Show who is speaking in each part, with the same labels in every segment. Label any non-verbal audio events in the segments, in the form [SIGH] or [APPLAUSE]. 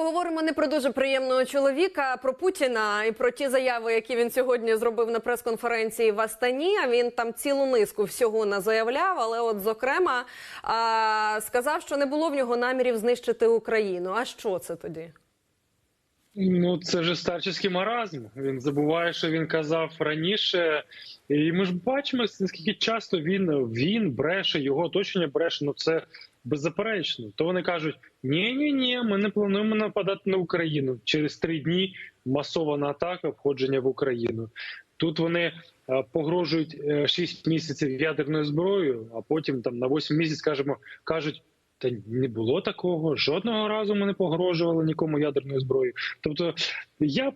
Speaker 1: поговоримо не про дуже приємного чоловіка, а про Путіна і про ті заяви, які він сьогодні зробив на прес-конференції в Астані. Він там цілу низку всього назаявляв, але, от зокрема, а, сказав, що не було в нього намірів знищити Україну. А що це тоді?
Speaker 2: Ну, це вже старческий маразм. Він забуває, що він казав раніше. І ми ж бачимо, наскільки часто він він бреше, його оточення бреше. Ну це беззаперечно. То вони кажуть: ні ні ні ми не плануємо нападати на Україну. Через три дні масована атака, входження в Україну. Тут вони е, погрожують 6 місяців ядерною зброєю, а потім там на 8 місяців кажемо, кажуть. Та не було такого. Жодного разу ми не погрожували нікому ядерною зброєю. Тобто, я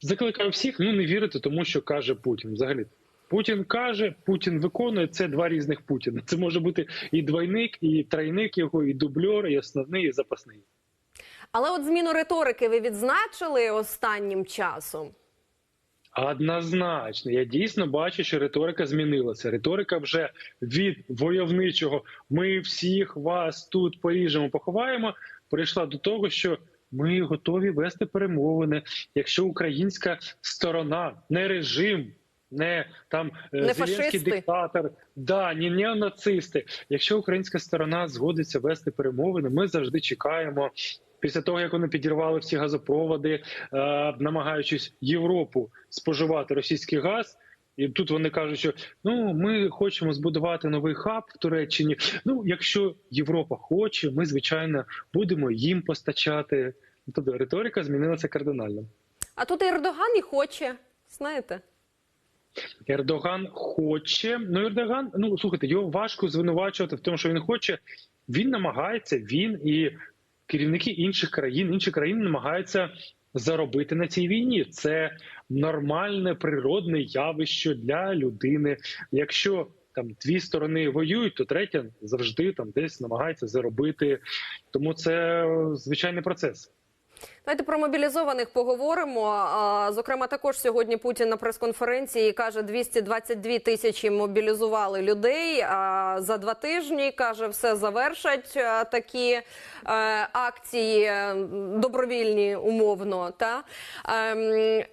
Speaker 2: закликаю всіх ну не вірити тому, що каже Путін. Взагалі, Путін каже, Путін виконує це два різних Путіна. Це може бути і двойник, і тройник його, і дубльор, і основний, і запасний.
Speaker 1: Але от зміну риторики ви відзначили останнім часом.
Speaker 2: Однозначно, я дійсно бачу, що риторика змінилася. Риторика вже від войовничого ми всіх вас тут поріжемо, поховаємо. Перейшла до того, що ми готові вести перемовини, якщо українська сторона, не режим, не там
Speaker 1: Не
Speaker 2: зеленський диктатор, да, ні неонацисти. Якщо українська сторона згодиться вести перемовини, ми завжди чекаємо. Після того, як вони підірвали всі газопроводи, е, намагаючись Європу споживати російський газ, і тут вони кажуть, що ну ми хочемо збудувати новий хаб в Туреччині. Ну, якщо Європа хоче, ми звичайно будемо їм постачати. Тобто риторика змінилася кардинально.
Speaker 1: А тут Ердоган і хоче, знаєте.
Speaker 2: Ердоган хоче. Ну Ердоган, ну слухайте, його важко звинувачувати в тому, що він хоче. Він намагається, він і керівники інших країн, інші країни намагаються заробити на цій війні. Це нормальне природне явище для людини. Якщо там дві сторони воюють, то третя завжди там десь намагається заробити. Тому це звичайний процес.
Speaker 1: Давайте про мобілізованих поговоримо. Зокрема, також сьогодні Путін на прес-конференції каже, 222 тисячі мобілізували людей. За два тижні каже, все завершать такі е, акції добровільні умовно. Та Ем,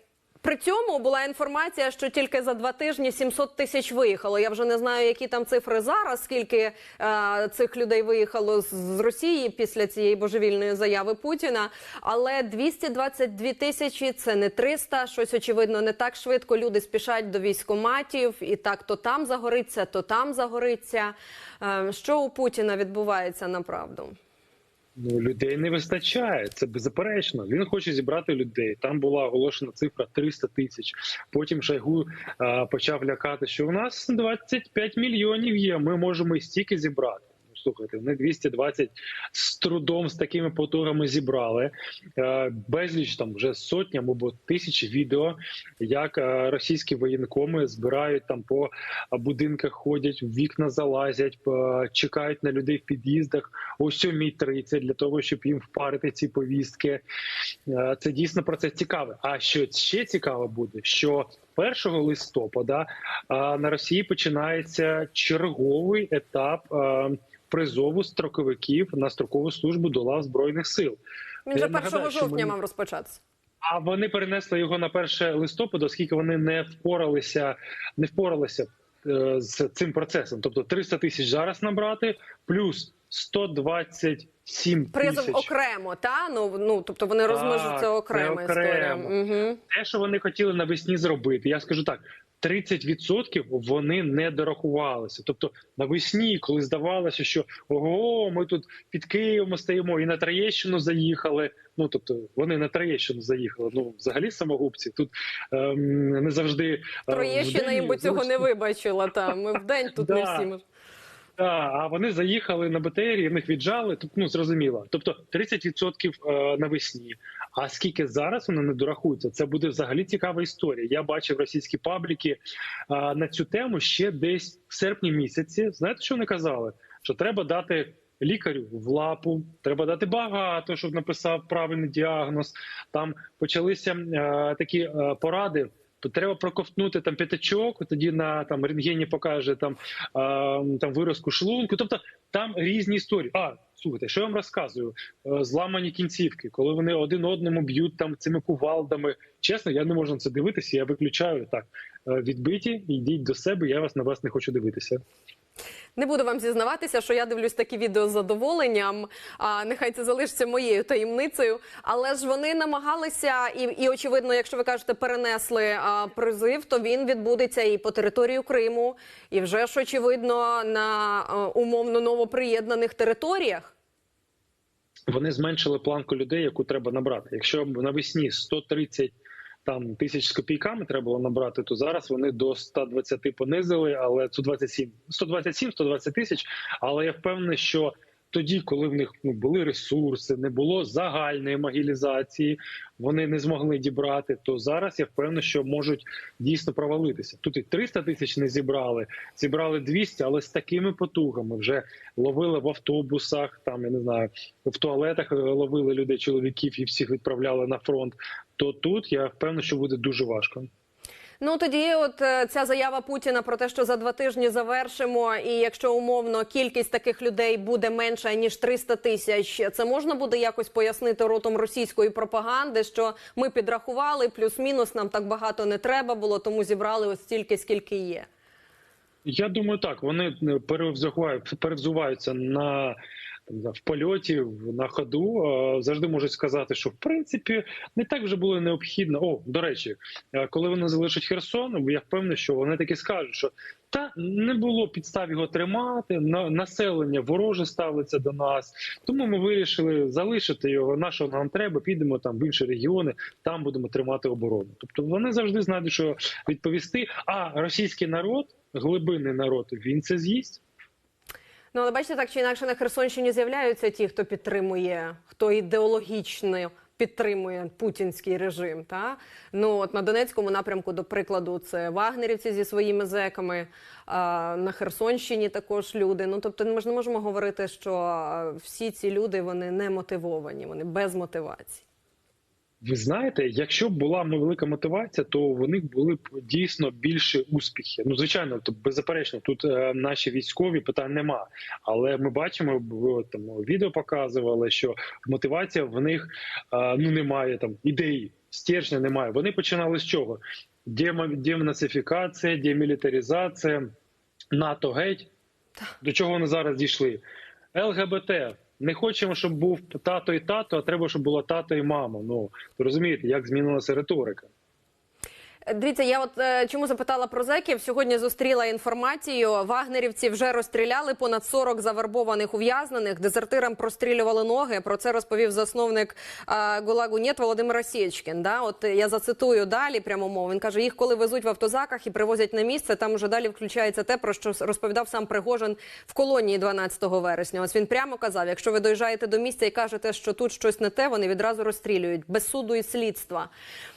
Speaker 1: при цьому була інформація, що тільки за два тижні 700 тисяч виїхало. Я вже не знаю, які там цифри зараз, скільки е, цих людей виїхало з, Росії після цієї божевільної заяви Путіна. Але 222 тисячі це не 300, Щось очевидно не так швидко. Люди спішать до військоматів, і так то там загориться, то там загориться. Е, що у Путіна відбувається направду?
Speaker 2: Ну, людей не вистачає. Це беззаперечно. Він хоче зібрати людей. Там була оголошена цифра 300 тисяч. Потім Шайгу а, почав лякати, що у нас 25 мільйонів є. Ми можемо стільки зібрати. Слухайте, вони 220 з трудом з такими потугами зібрали. Е, Безліч там вже сотням або тисячі відео, як е, російські воєнкоми збирають там по будинках, ходять в вікна залазять, е, чекають на людей в під'їздах о 7.30 для того, щоб їм впарити ці повістки. Е, Це дійсно процес цікавий. А що ще цікаво буде, що 1 листопада е, на Росії починається черговий етап е, призову строковиків на строкову службу до лав збройних сил.
Speaker 1: Він вже
Speaker 2: Я
Speaker 1: 1
Speaker 2: нагадаю,
Speaker 1: жовтня
Speaker 2: ми-
Speaker 1: мав розпочатися.
Speaker 2: а вони перенесли його на 1 листопада, оскільки вони не впоралися, не впоралися е, з цим процесом. Тобто 300 тисяч зараз набрати, плюс 127
Speaker 1: Призов окремо, та ну ну тобто вони розмежуються
Speaker 2: це
Speaker 1: окрема історія. Угу.
Speaker 2: Те, що вони хотіли навесні зробити, я скажу так. 30% вони не дорахувалися. Тобто навесні, коли здавалося, що ого, ми тут під Києвом стоїмо і на Троєщину заїхали. Ну тобто вони на Троєщину заїхали. Ну взагалі самогубці тут ем, не завжди е,
Speaker 1: Троєщина їм би цього не вибачила. Та ми вдень тут не [LAUGHS] всі
Speaker 2: Да, а вони заїхали на БТРі, в них віджали. Ну зрозуміло. Тобто 30% е, навесні. А скільки зараз вони не дорахуються? Це буде взагалі цікава історія. Я бачив російські пабліки а, на цю тему ще десь в серпні місяці. Знаєте, що вони казали? Що треба дати. Лікарю в лапу треба дати багато, щоб написав правильний діагноз. Там почалися е, такі е, поради то треба проковтнути там п'ятачок, тоді на там рентгені покаже там, е, там виразку шлунку. Тобто там різні історії. А слухайте, що я вам розказую? Е, Зламані кінцівки, коли вони один одному б'ють там цими кувалдами. Чесно, я не можу на це дивитися. Я виключаю так. Е, Відбиті, йдіть до себе. Я вас на вас не хочу дивитися.
Speaker 1: Не буду вам зізнаватися, що я дивлюсь такі відео з задоволенням. А нехай це залишиться моєю таємницею. Але ж вони намагалися, і, і очевидно, якщо ви кажете, перенесли а, призив, то він відбудеться і по території Криму, і вже ж очевидно на а, умовно новоприєднаних територіях.
Speaker 2: Вони зменшили планку людей, яку треба набрати. Якщо навесні 130 там тисяч з копійками треба було набрати, то зараз вони до 120 понизили, але 127, 127, 120 тисяч. Але я впевнений, що тоді, коли в них ну, були ресурси, не було загальної могілізації, вони не змогли дібрати. То зараз я впевнений, що можуть дійсно провалитися. Тут і 300 тисяч не зібрали, зібрали 200, але з такими потугами вже ловили в автобусах, там я не знаю, в туалетах е, ловили людей, чоловіків і всіх відправляли на фронт. То тут я впевнений, що буде дуже важко.
Speaker 1: Ну тоді, от е, ця заява Путіна про те, що за два тижні завершимо, і якщо умовно кількість таких людей буде менша ніж 300 тисяч, це можна буде якось пояснити ротом російської пропаганди, що ми підрахували, плюс-мінус нам так багато не треба було, тому зібрали ось стільки, скільки є.
Speaker 2: Я думаю, так вони перевзувають- перевзуваються на в польоті, на ходу. Завжди можуть сказати, що в принципі не так вже було необхідно. О, до речі, е, коли вони залишать Херсон, я впевнений, що вони таки скажуть, що та не було підстав його тримати. на- населення вороже ставиться до нас. Тому ми вирішили залишити його. На що нам треба? Підемо там в інші регіони, там будемо тримати оборону. Тобто вони завжди знають, що відповісти. А російський народ, глибинний народ, він це з'їсть.
Speaker 1: Ну, але бачите, так чи інакше на Херсонщині з'являються ті, хто підтримує, хто ідеологічно підтримує путінський режим. Та ну от на Донецькому напрямку, до прикладу, це вагнерівці зі своїми зеками. А на Херсонщині також люди. Ну тобто, ми ж не можемо говорити, що всі ці люди вони не мотивовані, вони без мотивації.
Speaker 2: Ви знаєте, якщо б була велика мотивація, то в них були б дійсно більше успіхи. Ну звичайно, то беззаперечно, тут е, наші військові питань нема. Але ми бачимо, там відео показували, що мотивація в них е, ну немає там ідеї, стержня немає. Вони починали з чого? Демо- Демонацифікація, демілітаризація, НАТО геть. До чого вони зараз дійшли? ЛГБТ. Не хочемо, щоб був тато і тато, а треба, щоб була тато і мама. Ну розумієте, як змінилася риторика.
Speaker 1: Дивіться, я от е, чому запитала про зеків. Сьогодні зустріла інформацію. Вагнерівці вже розстріляли понад 40 завербованих ув'язнених. Дезертирам прострілювали ноги. Про це розповів засновник е, Гулагу Нєт Володимир Росієчкін. Да? От я зацитую далі прямо мову. Він каже: їх коли везуть в автозаках і привозять на місце. Там уже далі включається те, про що розповідав сам Пригожин в колонії 12 вересня. Ось він прямо казав: якщо ви доїжджаєте до місця і кажете, що тут щось не те, вони відразу розстрілюють без суду і слідства.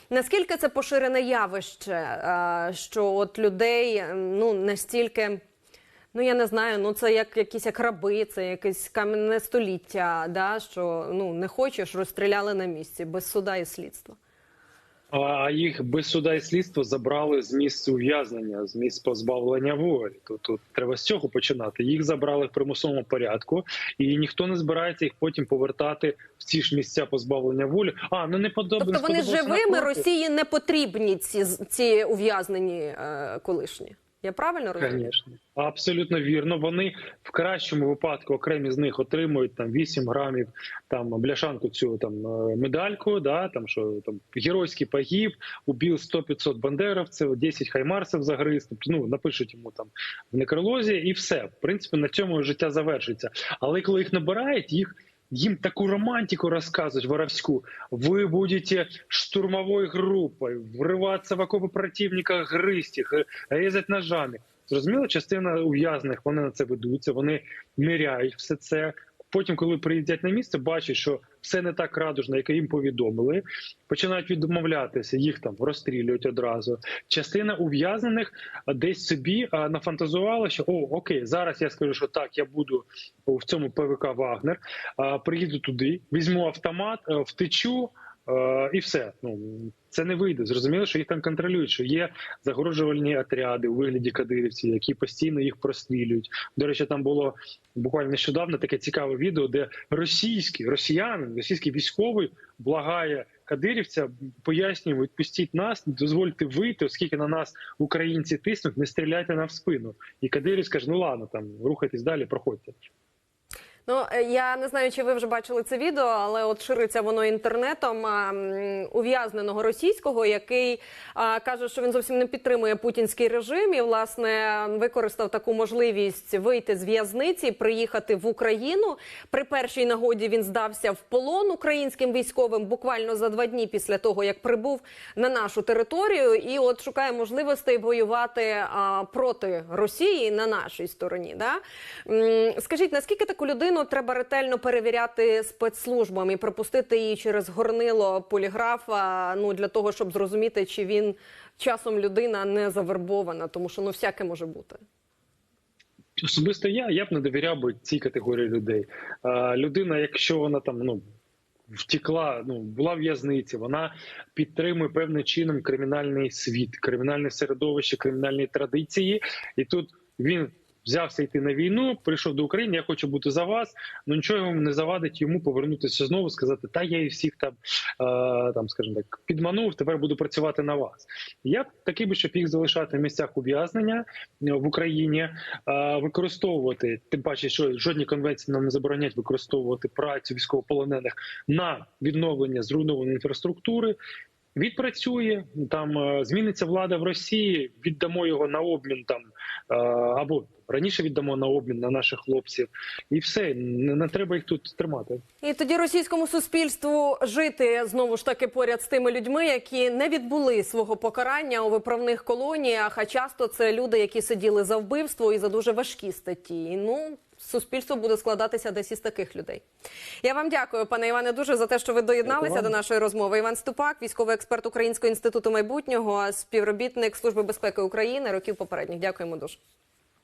Speaker 1: Наскільки це поширене явище, е, що от людей ну настільки, ну я не знаю, ну це як якісь як раби, це якесь кам'яне століття, да, що ну не хочеш, розстріляли на місці без суда і слідства.
Speaker 2: А їх без суда і слідства забрали з місць ув'язнення, з місць позбавлення волі. Тут, тут треба з цього починати. Їх забрали в примусовому порядку, і ніхто не збирається їх потім повертати в ці ж місця позбавлення волі. А ну не подобається.
Speaker 1: Тобто вони живими Росії не потрібні ці ці ув'язнені е, колишні. Я правильно розумію?
Speaker 2: Звісно, абсолютно вірно. Вони в кращому випадку окремі з них отримують там 8 грамів там бляшанку цю там е, медальку. Да там що там геройський погиб, убив 100-500 бандеровців, 10 хаймарсів загриз. Тобто, ну напишуть йому там в некролозі, і все. В принципі, на цьому життя завершиться. Але коли їх набирають, їх. Їм таку романтику рассказывать воровську. Вы будете штурмовой группой, вриватися в окопи противника, гристі їх, різати ножами. Зрозуміло, частина ув'язних вони на це ведуться, вони ниряють все це. Потім, коли приїздять на місце, бачать, що все не так радужно, як їм повідомили. Починають відмовлятися, їх там розстрілюють одразу. Частина ув'язнених десь собі нафантазувала, що о, окей, зараз я скажу, що так, я буду в цьому ПВК Вагнер. Приїду туди, візьму автомат, а, втечу. Е, і все. Ну це не вийде. Зрозуміло, що їх там контролюють. Що є загрожувальні отряди у вигляді кадирівців, які постійно їх прострілюють. До речі, там було буквально нещодавно таке цікаве відео, де російський росіянин, російський військовий благає кадирівця, пояснює, відпустіть нас, дозвольте вийти, оскільки на нас українці тиснуть, не стріляйте нам в спину. І кадирів каже, ну ладно, там рухайтесь далі, проходьте.
Speaker 1: Ну е, я не знаю, чи ви вже бачили це відео, але от шириться воно інтернетом ув'язненого російського, який а, каже, що він зовсім не підтримує путінський режим і власне використав таку можливість вийти з в'язниці, приїхати в Україну. При першій нагоді він здався в полон українським військовим буквально за два дні після того, як прибув на нашу територію, і от шукає можливостей воювати а, проти Росії на нашій стороні. Да? Скажіть, наскільки таку людину треба ретельно перевіряти спецслужбами і пропустити її через горнило поліграфа? Ну для того, щоб зрозуміти, чи він часом людина не завербована, тому що ну всяке може бути.
Speaker 2: Особисто я, я б не довіряв би цій категорії людей. А, людина, якщо вона там ну втекла, ну була в в'язниці, вона підтримує певним чином кримінальний світ, кримінальне середовище, кримінальні традиції, і тут він. Взявся йти на війну, прийшов до України. Я хочу бути за вас. Ну нічого йому не завадить йому повернутися знову, сказати, та я і всіх там е, там, скажімо так, підманув. Тепер буду працювати на вас. Я такий би, щоб їх залишати в місцях ув'язнення е, в Україні, е, використовувати тим паче, що жодні конвенції нам не заборонять використовувати працю військовополонених на відновлення зруйнованої інфраструктури. Відпрацює там, е, зміниться влада в Росії. Віддамо його на обмін там е, або раніше віддамо на обмін на наших хлопців, і все не, треба їх тут тримати.
Speaker 1: І тоді російському суспільству жити знову ж таки поряд з тими людьми, які не відбули свого покарання у виправних колоніях. А часто це люди, які сиділи за вбивство і за дуже важкі статті. Ну суспільство буде складатися десь із таких людей. Я вам дякую, пане Іване, дуже за те, що ви доєдналися
Speaker 2: Дякую
Speaker 1: до нашої розмови. Іван Ступак, військовий експерт Українського інституту майбутнього, співробітник Служби безпеки України років попередніх. Дякуємо дуже.